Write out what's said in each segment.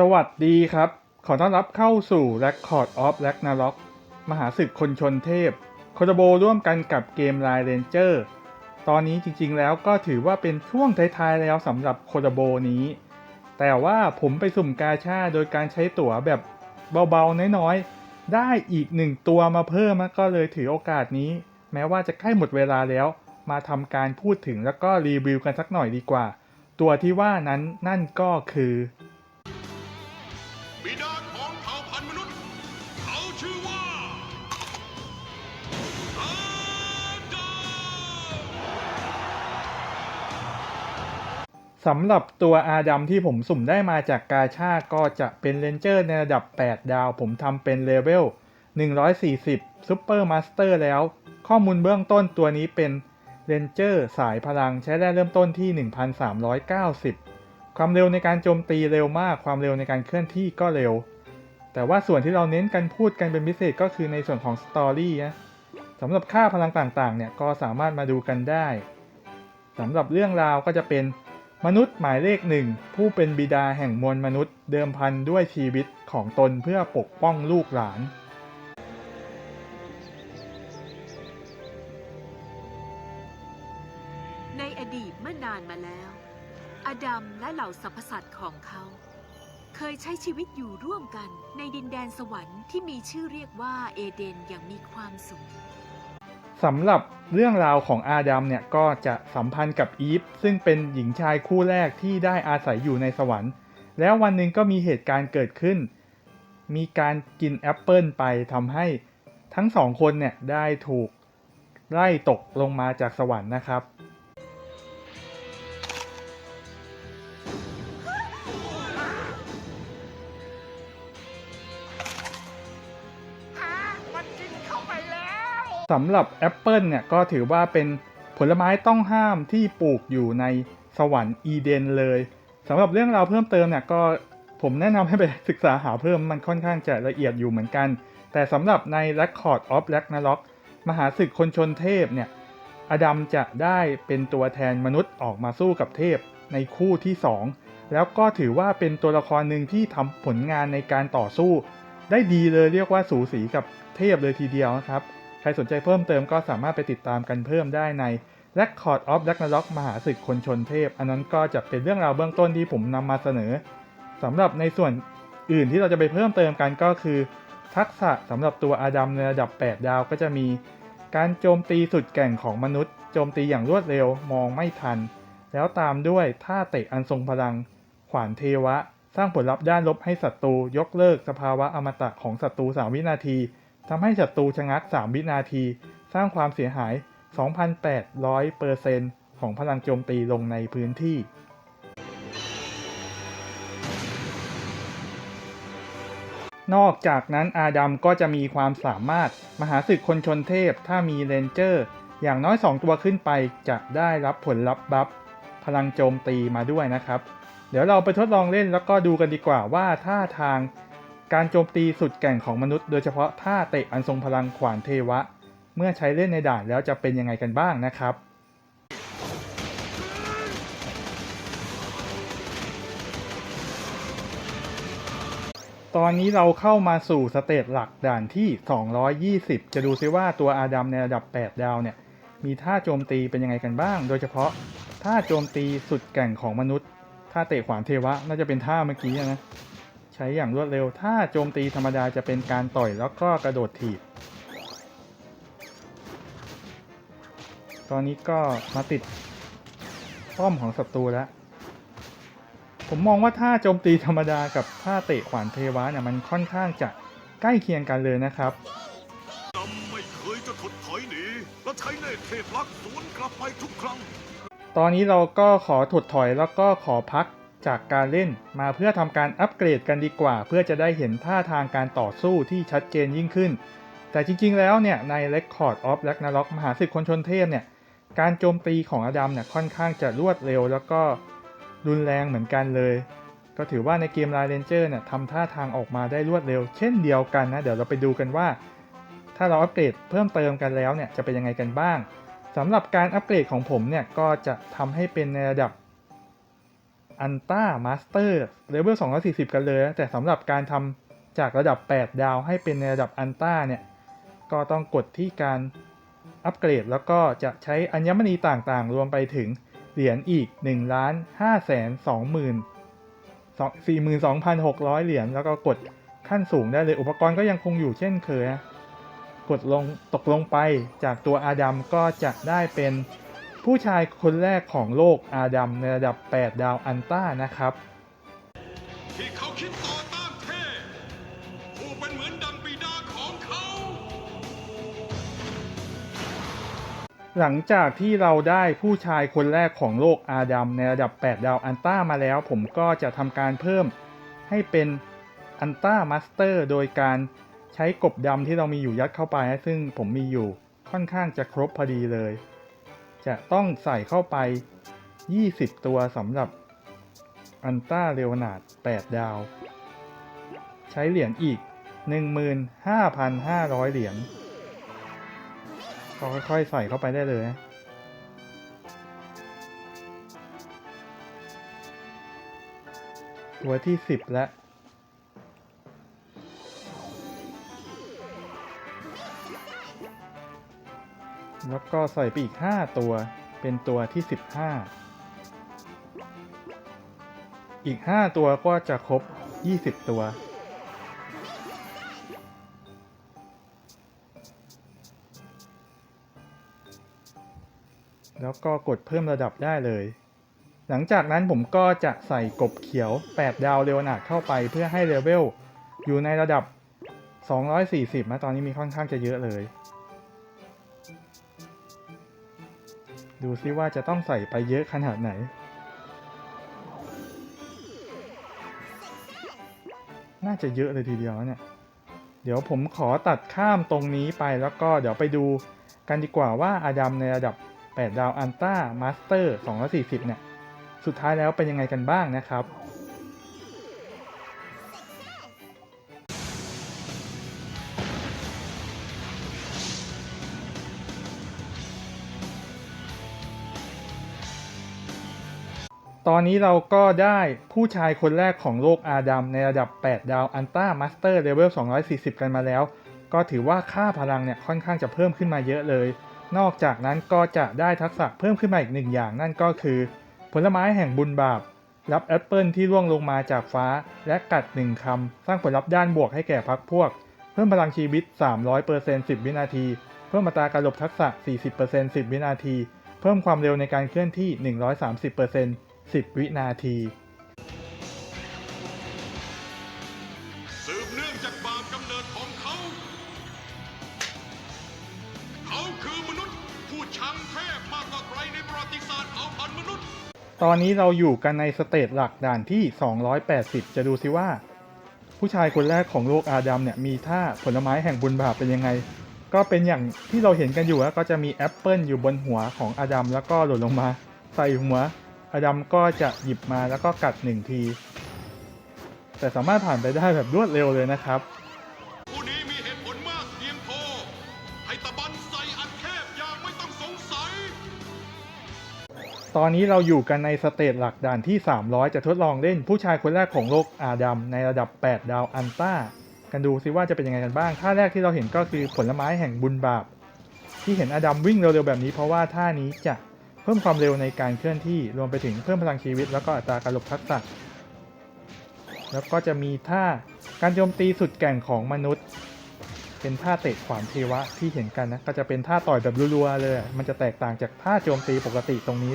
สวัสดีครับ ขอต้อนรับเข้าสู่ Record of Ragnarok มหาศึกคนชนเทพโคโดโบร่วมกันกับเกม Line Ranger ตอนนี้จริงๆแล้วก็ถือว่าเป็นช่วงท้ายๆแล้วสำหรับโคโดโบนี้ แต่ว่าผมไปสุ่มกาชาโดยการใช้ตั๋วแบบเบาๆ น้อยๆ ได้อีกหนึ่งตัวมาเพิ่มก็เลยถือโอกาสนี้ แม้ว่าจะใกล้หมดเวลาแล้ว มาทำการพูดถึงแล้วก็รีวิวกันสักหน่อยดีกว่า ตัวที่ว่านั้นนั่นก็คือ สำหรับตัวอาดัมที่ผมสุ่มได้มาจากกาชาก็จะเป็นเลนเจอร์ในระดับ 8 ดาว ผมทำเป็นเลเวล 140ซูเปอร์มาสเตอร์แล้ว ข้อมูลเบื้องต้นตัวนี้เป็นเลนเจอร์สายพลังใช้แร่เริ่มต้นที่ 1,390 ความเร็วในการโจมตีเร็วมาก ความเร็วในการเคลื่อนที่ก็เร็ว แต่ว่าส่วนที่เราเน้นกันพูดกันเป็นพิเศษก็คือในส่วนของสตอรี่นะสำหรับค่าพลังต่างๆเนี่ยก็สามารถมาดูกันได้สำหรับเรื่องราวก็จะเป็น มนุษย์หมายเลขหนึ่งผู้เป็นบิดาแห่งมวลมนุษย์ เดิมพันด้วยชีวิตของตนเพื่อปกป้องลูกหลานในอดีตเมื่อนานมาแล้ว อดัมและเหล่าสรรพสัตว์ของเขา เคยใช้ชีวิตอยู่ร่วมกันในดินแดนสวรรค์ที่มีชื่อเรียกว่าเอเดนอย่างมีความสุข สำหรับเรื่องราวของอาดัมเนี่ยก็จะสัมพันธ์กับอีฟซึ่งเป็นหญิงชายคู่แรกที่ได้อาศัยอยู่ในสวรรค์ แล้ววันหนึ่งก็มีเหตุการณ์เกิดขึ้น มีการกินแอปเปิลไปทำให้ทั้งสองคนเนี่ยได้ถูกไล่ตกลงมาจากสวรรค์นะครับ สำหรับแอปเปิลเนี่ยก็ถือว่าเป็นผลไม้ต้องห้ามที่ปลูกอยู่ในสวรรค์อีเดนเลยสำหรับเรื่องราวเพิ่มเติมเนี่ยก็ผมแนะนำให้ไปศึกษาหาเพิ่มมันค่อนข้างจะละเอียดอยู่เหมือนกัน แต่สำหรับใน Record of Ragnarok มหาศึกคนชนเทพเนี่ยอดัมจะได้เป็นตัวแทนมนุษย์ออกมาสู้กับเทพในคู่ที่ 2 แล้วก็ถือว่าเป็นตัวละครหนึ่งที่ทำผลงานในการต่อสู้ ได้ดีเลยเรียกว่าสูสีกับเทพเลยทีเดียวนะครับ รสนใจเพิ่มเติมก็สามารถไปติดตามกันเพิ่มได้ใน Record of Ragnarok มหาศึกคนชนเทพ อันนั้นก็จะเป็นเรื่องราวเบื้องต้นที่ผมนำมาเสนอสำหรับในส่วนอื่นที่เราจะไปเพิ่มเติมกันก็คือ ทักษะสำหรับตัวอาดัมในระดับ 8 ดาวก็จะมี การโจมตีสุดแก่งของมนุษย์ โจมตีอย่างรวดเร็วมองไม่ทัน แล้วตามด้วยท่าเตะอันทรงพลัง ขวานเทวะ สร้างผลลัพธ์ด้านลบให้ศัตรูยกเลิกสภาวะอมตะของศัตรู3วินาที ทำให้ศัตรูชะงัก 3 วินาที สร้างความเสียหาย 2,800เปอร์เซนต์ของพลังโจมตีลงในพื้นที่ นอกจากนั้นอาดัมก็จะมีความสามารถมหาศึกคนชนเทพถ้ามีเลนเจอร์ อย่างน้อย 2 ตัวขึ้นไปจะได้รับผลลัพธ์บัฟพลังโจมตีมาด้วยนะครับ เดี๋ยวเราไปทดลองเล่นแล้วก็ดูกันดีกว่าว่าท่าทาง การโจมตีสุดแก่งของมนุษย์โดยเฉพาะท่าเตะอันทรงพลังขวานเทวะ เมื่อใช้เล่นในด่านแล้วจะเป็นยังไงกันบ้างนะครับตอนนี้เราเข้ามาสู่สเตจหลักด่านที่ 220 จะดูซิว่าตัวอาดัมในระดับ 8 ดาวเนี่ย มีท่าโจมตีเป็นยังไงกันบ้าง โดยเฉพาะท่าโจมตีสุดแก่งของมนุษย์ ท่าเตะขวานเทวะ น่าจะเป็นท่าเมื่อกี้นะ ใช้อย่างรวดเร็ว ถ้าโจมตีธรรมดาจะเป็นการต่อยแล้วก็กระโดดถีบ ตอนนี้ก็มาติดป้อมของศัตรูแล้ว ผมมองว่าท่าโจมตีธรรมดากับท่าเตะขวานเทวะเนี่ยมันค่อนข้างจะใกล้เคียงกันเลยนะครับดำไม่เคยจะถดถอยหนีและใช้เนตรเทพลักษณ์สวนกลับไปทุกครั้ง ตอนนี้เราก็ขอถดถอยแล้วก็ขอพัก จากการเล่นมาเพื่อทำการอัปเกรดกันดีกว่า เพื่อจะได้เห็นท่าทางการต่อสู้ที่ชัดเจนยิ่งขึ้น แต่จริงๆ แล้วเนี่ยใน Record of Ragnarok มหาศึกคนชนเทพเนี่ยการโจมตีของอดัมเนี่ยค่อนข้างจะรวดเร็ว แล้วก็รุนแรงเหมือนกันเลย ก็ถือว่าในเกม Line Ranger เนี่ยทำท่าทางออกมาได้รวดเร็ว เช่นเดียวกันนะ เดี๋ยวเราไปดูกันว่า ถ้าเราอัปเกรดเพิ่มเติมกันแล้วเนี่ยจะเป็นยังไงกันบ้างสำหรับการอัปเกรดของผมเนี่ยก็จะทำให้เป็นในระดับ อันต้ามาสเตอร์เลเวล240 กันเลย แต่สำหรับการทำจากระดับ 8 ดาวให้เป็นในระดับอันต้าเนี่ย ก็ต้องกดที่การอัปเกรด แล้วก็จะใช้อัญมณีต่างๆ รวมไปถึงเหรียญอีก1ล้าน5แสน20,000 42,600 เหรียญแล้วก็กดขั้นสูงได้เลย อุปกรณ์ก็ยังคงอยู่เช่นเคยกดลงตกลงไปจากตัวอาดัมก็จะได้เป็น ผู้ชายคนแรกของโลกอาดัมในระดับ 8 ดาวอันต้านะครับ ที่เขาคิดต่อต้านเทพผู้เป็นเหมือนดังบิดาของเขา หลังจากที่เราได้ผู้ชายคนแรกของโลกอาดัมในระดับ 8 ดาวอันต้ามาแล้ว ผมก็จะทำการเพิ่มให้เป็นอันต้ามาสเตอร์โดยการใช้กบดำที่เรามีอยู่ยัดเข้าไปนะซึ่งผมมีอยู่ค่อนข้างจะครบพอดีเลย จะต้องใส่เข้าไป 20 ตัวสำหรับอันต้าเรวนาด8 ดาว ใช้เหรียญอีก 15,500 เหรียญก็ค่อยๆใส่เข้าไปได้เลยนะตัวที่สิบแล้ว แล้วก็ใส่ไปอีกห้าตัว เป็นตัวที่สิบห้าอีกห้าตัวก็จะครบยี่สิบตัว แล้วก็กดเพิ่มระดับได้เลย หลังจากนั้นผมก็จะใส่กบเขียว 8 ดาวเรวนาดเข้าไปเพื่อให้เลเวลอยู่ในระดับ 240นะตอนนี้มีค่อนข้างจะเยอะเลย ดูซิว่าจะต้องใส่ไปเยอะขนาดไหน น่าจะเยอะเลยทีเดียวเนี่ย เดี๋ยวผมขอตัดข้ามตรงนี้ไปแล้วก็เดี๋ยวไปดูกันดีกว่าว่าอาดัมในระดับ 8 ดาวอันต้ามาสเตอร์240 เนี่ย สุดท้ายแล้วเป็นยังไงกันบ้างนะครับ ตอนนี้เราก็ได้ผู้ชายคนแรกของโลกอาดัมในระดับ 8 ดาวอันต้ามาสเตอร์เลเวล240 กันมาแล้ว ก็ถือว่าค่าพลังเนี่ยค่อนข้างจะเพิ่มขึ้นมาเยอะเลย นอกจากนั้นก็จะได้ทักษะเพิ่มขึ้นมาอีกหนึ่งอย่างนั่นก็คือ ผลไม้แห่งบุญบาป รับแอปเปิลที่ร่วงลงมาจากฟ้า และกัดหนึ่งคำ สร้างผลลัพธ์ด้านบวกให้แก่พักพวก เพิ่มพลังชีวิต 300% 10 วินาที เพิ่มอัตราการหลบทักษะ 40% 10 วินาที เพิ่มความเร็วในการเคลื่อนที่ 130% 10 วินาที สืบเนื่องจากบาปกำเนิดของเขา เขาคือมนุษย์ ผู้ชังเทพมากกว่าใครในประวัติศาสตร์เผ่าพันธุ์มนุษย์ ตอนนี้เราอยู่กันในสเตจหลักด่านที่ 280 จะดูซิว่า ผู้ชายคนแรกของโลกอาดัมเนี่ยมีท่าผลไม้แห่งบุญบาปเป็นยังไง ก็เป็นอย่างที่เราเห็นกันอยู่แล้วก็จะมีแอปเปิลอยู่บนหัวของอาดัมแล้วก็หล่นลงมา ใส่หัว อาดัมก็จะหยิบมาแล้วก็กัดหนึ่งที แต่สามารถผ่านไปได้แบบรวดเร็วเลยนะครับ ผู้นี้มีเหตุผลมากเพียงพอให้ตะบันใส่อันเทพอย่างไม่ต้องสงสัย ตอนนี้เราอยู่กันในสเตจหลักด่านที่ 300 จะทดลองเล่นผู้ชายคนแรกของโลกอาดัมในระดับ 8 ดาวอันต้า กันดูซิว่าจะเป็นยังไงกันบ้างท่าแรกที่เราเห็นก็คือผลไม้แห่งบุญบาป ที่เห็นอาดัมวิ่งเร็วๆแบบนี้เพราะว่าท่านี้จะเพิ่มความเร็วในการเคลื่อนที่รวมไปถึงเพิ่มพลังชีวิต แล้วก็อัตราการหลบทักษะ แล้วก็จะมีท่าการโจมตีสุดแก่งของมนุษย์ เป็นท่าเตะขวานเทวะที่เห็นกันนะ ก็จะเป็นท่าต่อยแบบรัวๆเลย มันจะแตกต่างจากท่าโจมตีปกติตรงนี้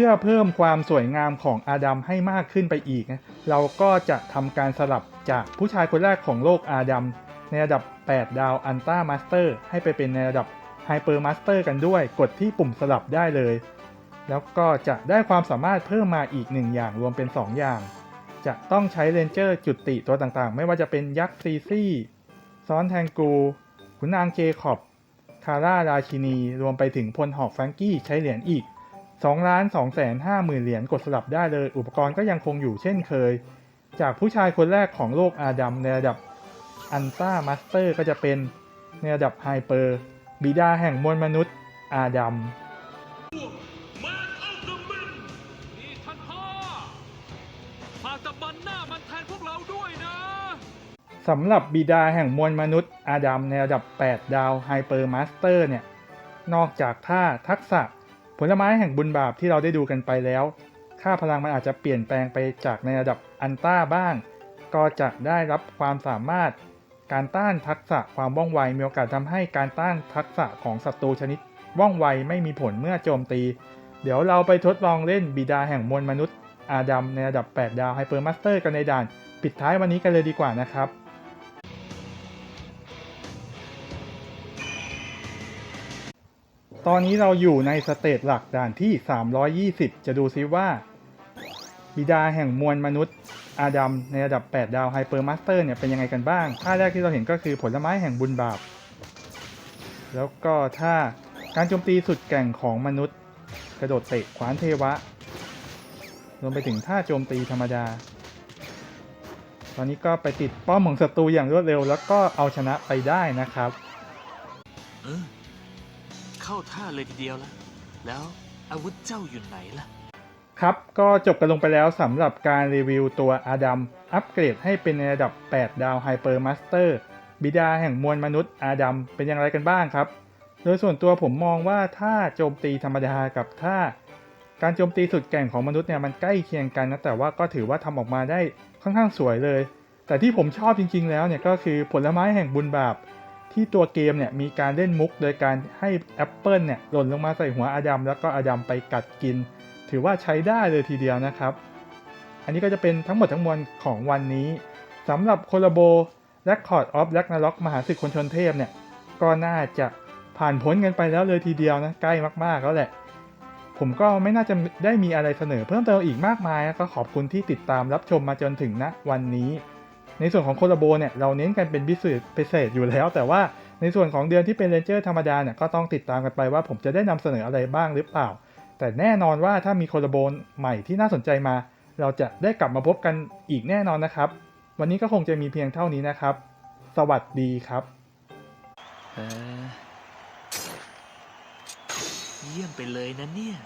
พื่อเพิ่มความสวยงามของอาดัมให้มากขึ้นไปอีกนะเราก็จะทำการสลับจากผู้ชายคนแรกของโลกอาดัมในระดับ 8 ดาวอันต้ามาสเตอร์ให้ไปเป็นในระดับไฮเปอร์มาสเตอร์กันด้วย กดที่ปุ่มสลับได้เลย แล้วก็จะได้ความสามารถเพิ่มมาอีกหนึ่งอย่างรวมเป็น 2 อย่าง จะต้องใช้เรนเจอร์จุติตัวต่างๆ ไม่ว่าจะเป็นยักษ์ซีซี่ซ้อนแทงกู ขุนนางเจคอบคาร่าราชินี รวมไปถึงพลหอกแฟรงกี้ใช้เหรียญอีก 2ล้าน2แสน5หมื่นเหรียญกดสลับได้เลย อุปกรณ์ก็ยังคงอยู่เช่นเคย จากผู้ชายคนแรกของโลกอาดัมในระดับอันต้ามาสเตอร์ก็จะเป็นในระดับไฮเปอร์บิดาแห่งมวลมนุษย์อาดัมแมนอัลเดอร์แมนนี่ท่านพ่อฝากตะบันหน้ามันแทนพวกเราด้วยนะสำหรับบิดาแห่งมวลมนุษย์อาดัมในระดับ 8 ดาวไฮเปอร์มาสเตอร์เนี่ย นอกจากท่าทักษะ ผลไม้แห่งบุญบาปที่เราได้ดูกันไปแล้ว ค่าพลังมันอาจจะเปลี่ยนแปลงไปจากในระดับอันต้าบ้าง ก็จะได้รับความสามารถ การต้านทักษะความว่องไวมีโอกาสทำให้การต้านทักษะของศัตรูชนิดว่องไวไม่มีผลเมื่อโจมตี เดี๋ยวเราไปทดลองเล่นบิดาแห่งมวลมนุษย์อาดัมในระดับ 8 ดาวไฮเปอร์มาสเตอร์กันในด่าน ปิดท้ายวันนี้กันเลยดีกว่านะครับ ตอนนี้เราอยู่ในสเตจหลักด่านที่ 320 จะดูซิว่า บิดาแห่งมวลมนุษย์ อาดัมในระดับ 8 ดาวไฮเปอร์มาสเตอร์เนี่ยเป็นยังไงกันบ้าง ท่าแรกที่เราเห็นก็คือผลไม้แห่งบุญบาป แล้วก็ท่าการโจมตีสุดแก่งของมนุษย์ กระโดดเตะขวานเทวะ รวมไปถึงท่าโจมตีธรรมดา ตอนนี้ก็ไปติดป้อมของศัตรูอย่างรวดเร็ว แล้วก็เอาชนะไปได้นะครับ เออ เข้าท่าเลยทีเดียวละแล้วอาวุธเจ้าอยู่ไหนล่ะ ครับ ก็จบกันลงไปแล้วสำหรับการรีวิวตัวอาดัม อัปเกรดให้เป็นในระดับ 8 ดาวไฮเปอร์มาสเตอร์ บิดาแห่งมวลมนุษย์อาดัม เป็นอย่างไรกันบ้างครับ โดยส่วนตัวผมมองว่าถ้าโจมตีธรรมดากับถ้าการโจมตีสุดแก่งของมนุษย์เนี่ยมันใกล้เคียงกันนะ แต่ว่าก็ถือว่าทำออกมาได้ค่อนข้างสวยเลย แต่ที่ผมชอบจริง ๆ แล้วเนี่ยก็คือผลไม้แห่งบุญบาป ที่ตัวเกมเนี่ยมีการเล่นมุกโดยการให้แอปเปิลเนี่ยหล่นลงมาใส่หัวอาดัมแล้วก็อาดัมไปกัดกิน ถือว่าใช้ได้เลยทีเดียวนะครับ อันนี้ก็จะเป็นทั้งหมดทั้งมวลของวันนี้สำหรับโคลาโบ Record of Ragnarok มหาศึกคนชนเทพเนี่ยก็น่าจะผ่านพ้นกันไปแล้วเลยทีเดียวนะใกล้มากๆแล้วแหละ ผมก็ไม่น่าจะได้มีอะไรเสนอเพิ่มเติมอีกมากมาย ก็ขอบคุณที่ติดตามรับชมมาจนถึงณวันนี้ ในส่วนของโคลาโบเนี่ยเราเน้นกันเป็นพิเศษพิเศษอยู่แล้ว แต่ว่าในส่วนของเดือนที่เป็นเรนเจอร์ธรรมดาเนี่ยก็ต้องติดตามกันไปว่าผมจะได้นำเสนออะไรบ้างหรือเปล่า แต่แน่นอนว่าถ้ามีโคลาโบใหม่ที่น่าสนใจมา เราจะได้กลับมาพบกันอีกแน่นอนนะครับ วันนี้ก็คงจะมีเพียงเท่านี้นะครับ สวัสดีครับเออเยี่ยมไปเลยนะเนี่ย